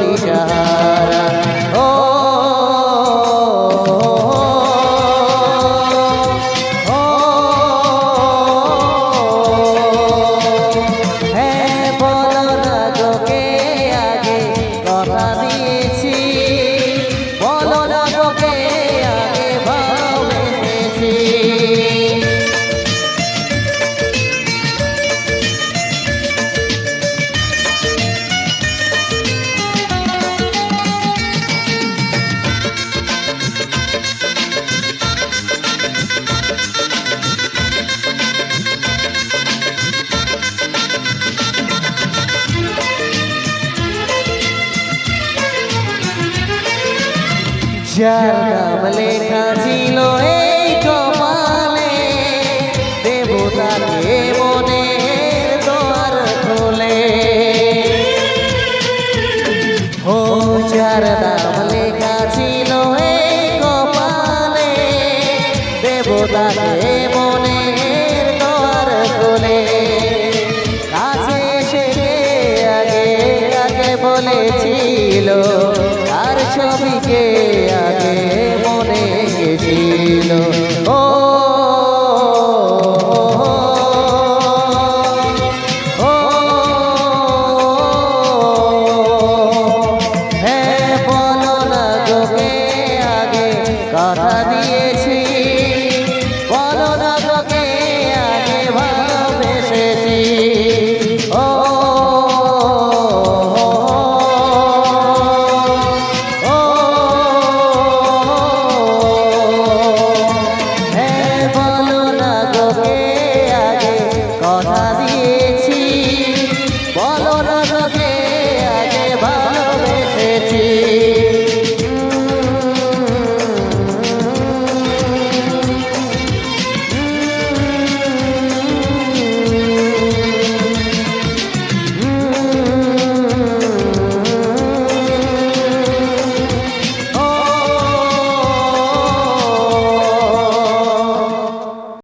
দিশা যার নাম লেখা ছিল এই কপালে। দেবতাকে মনে দ্বার খোলে। ও যার নাম লেখা কপালে। দেবতাকে মনে দ্বার খোলে। কাছে এসে আগে আগে বলেছিল ছবিকে আগে মনে গেছিল